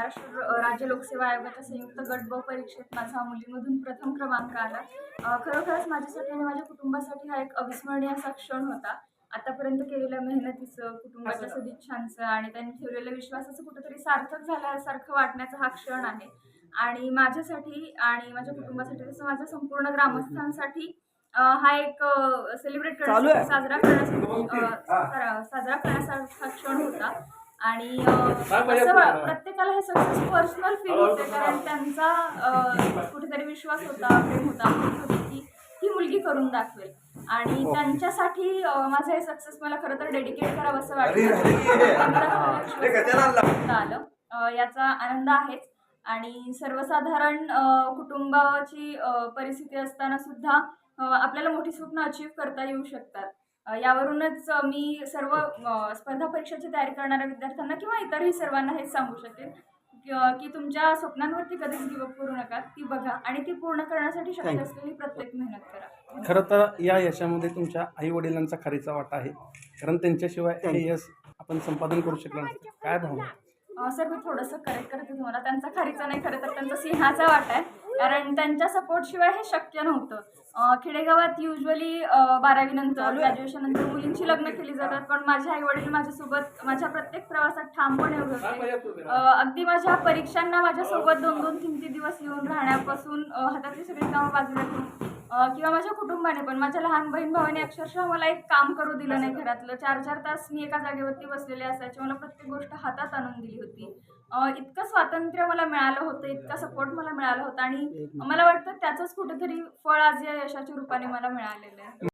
महाराष्ट्र राज्य लोकसेवा आयोगाच्या संयुक्त गट ब परीक्षेत माझा मुलीमधून प्रथम क्रमांक आला. खरोखरच माझ्यासाठी आणि माझ्या कुटुंबासाठी हा एक अविस्मरणीय असा क्षण होता. आतापर्यंत केलेल्या मेहनतीचं कुटुंबाच्या सदिच्छांचं आणि त्यांनी ठेवलेल्या विश्वासाचं कुठेतरी सार्थक झाल्यासारखं वाटण्याचा हा क्षण आहे. आणि माझ्यासाठी आणि माझ्या कुटुंबासाठी तसं माझ्या संपूर्ण ग्रामस्थांसाठी हा एक सेलिब्रेट. करण्यासाठी साजरा करण्यासाठी साजरा करण्यासारखा क्षण होता. आणि असं प्रत्येकाला हे सक्सेस पर्सनल फील होते कारण त्यांचा कुठेतरी विश्वास होता प्रेम होता की ही मुलगी करून दाखवेल. आणि त्यांच्यासाठी अ, माझं हे सक्सेस मला खरं तर डेडिकेट करावं असं वाटतं. आलं? याचा आनंद आहेच. आणि सर्वसाधारण कुटुंबाची परिस्थिती असताना सुद्धा आपल्याला मोठी स्वप्न अचीव करता येऊ शकतात. यावरूनच मी सर्व स्पर्धा परीक्षेची तयारी करणाऱ्या विद्यार्थ्यांना किंवा इतरही सर्वांना हेच सांगू शकेन की तुमच्या स्वप्नांवरती कधीच गिवअप करू नका ती बघा आणि ती पूर्ण करण्यासाठी शक्य. असलेली प्रत्येक मेहनत करा. खरं तर या यशामध्ये तुमच्या आई वडिलांचा खरीचा वाटा आहे कारण त्यांच्याशिवाय हे यश आपण संपादन करू शकलो नसतं. काय भावना? सर मी थोडंसं करेक्ट करते तुम्हाला. त्यांचा खरीचा नाही खरं तर त्यांचा सिंहाचा वाटा आहे. कारण त्यांच्या सपोर्टशिवाय हे शक्य नव्हतं. खेडेगावात युजली बारावी नंतर ग्रॅज्युएशन नंतर मुलींची लग्न केली जातात. पण माझे आई वडील माझ्यासोबत माझ्या प्रत्येक प्रवासात ठामपणे उभे होते. अगदी माझ्या परीक्षांना माझ्यासोबत दोन दोन तीन तीन दिवस येऊन राहण्यापासून हातातली सगळी कामं बाजूला ठेवून किंवा माझ्या कुटुंबाने पण माझ्या लहान बहीण भावाने अक्षरशः मला एक काम करू दिलं नाही घरातलं. चार चार तास मी एका जागेवरती बसलेले असायचे. मला प्रत्येक गोष्ट हातात आणून दिली होती. इतकं स्वातंत्र्य मला मिळालं होतं इतका सपोर्ट मला मिळाला होता आणि मला वाटतं त्याचंच कुठेतरी फळ आज या यशाच्या रूपाने मला मिळालेलं आहे.